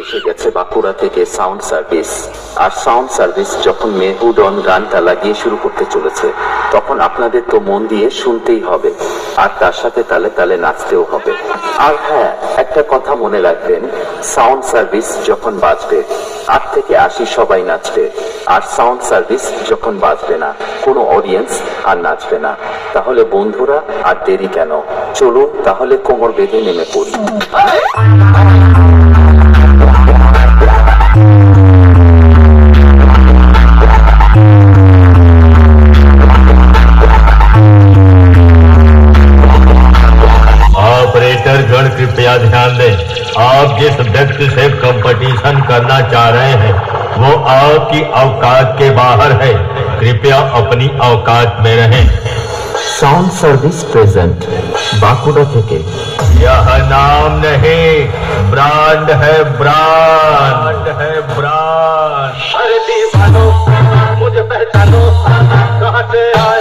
এসে গেছে বাঁকুড়া থেকে সাউন্ড সার্ভিস আর সাউন্ড সার্ভিস যখন মেহুডন গানটা লাগিয়ে শুরু করতে চলেছে, তখন আপনাদের তো মন দিয়ে শুনতেই হবে। আর তার সাথে তালে তালে নাচতেও হবে। আর হ্যাঁ একটা কথা মনে রাখবেন সাউন্ড সার্ভিস যখন বাজবে, আট থেকে আশি সবাই নাচবে। আর সাউন্ড সার্ভিস যখন বাজবে না, কোনো অডিয়েন্স আর নাচবে না। তাহলে বন্ধুরা, আর দেরি কেন? চলুন তাহলে কোমর বেঁধে নেমে পড়ি। गण कृपया ध्यान दें। आप जिस व्यक्ति से कंपटीशन करना चाह रहे हैं वो आपकी अवकात के बाहर है। कृपया अपनी अवकात में रहें। साउंड सर्विस प्रेजेंट बाकुड़ा थे यह नाम नहीं ब्रांड है ब्रांड है ब्रांड अरे मुझे पहचानो कहाँ से आ